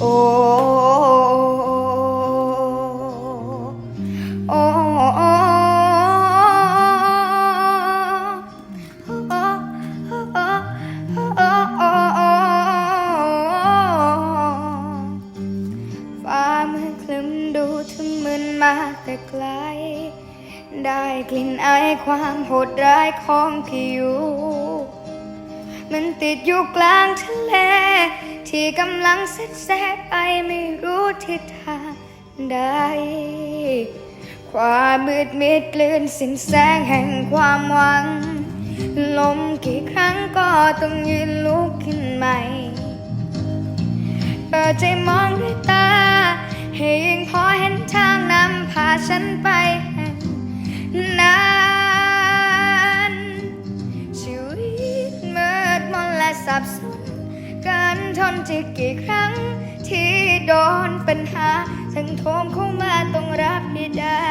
โอ้โอ้โอ้ฟ้ามืดคลึ้มดูถึงมึนมาแต่ไกล ได้กลิ่นไอความโหดร้ายของพี่อยู่ มันติดอยู่กลางทะเล ที่กำลังแทรกแซกไปไม่รู้ทิศทางใด ความมืดมิดกลืนสิ้นแสงแห่งความหวัง ลมกี่ครั้งก็ต้องยืนลุกขึ้นใหม่ เปิดใจมองด้วยตา ให้ยิ่งพอเห็นทางนำพาฉันไป สับสนการทนจะกี่ครั้งที่โดนปัญหาสังโทมเข้ามาต้องรับไม่ได้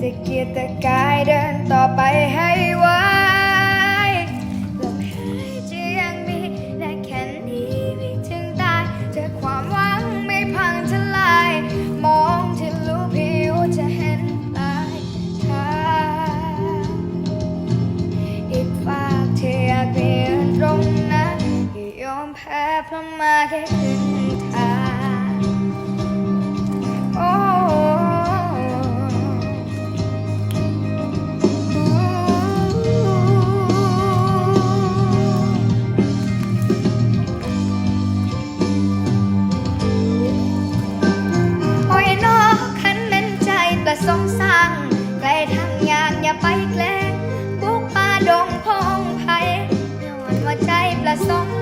จะเกียรตะกายเดินต่อไปให้ไหว พม่าแค่ขึ้นทางโอ้สงสางไกลทางยากอย่าไปแกล้งบุกป่าดงพงไผ่ย้อนว่าใจประสงค์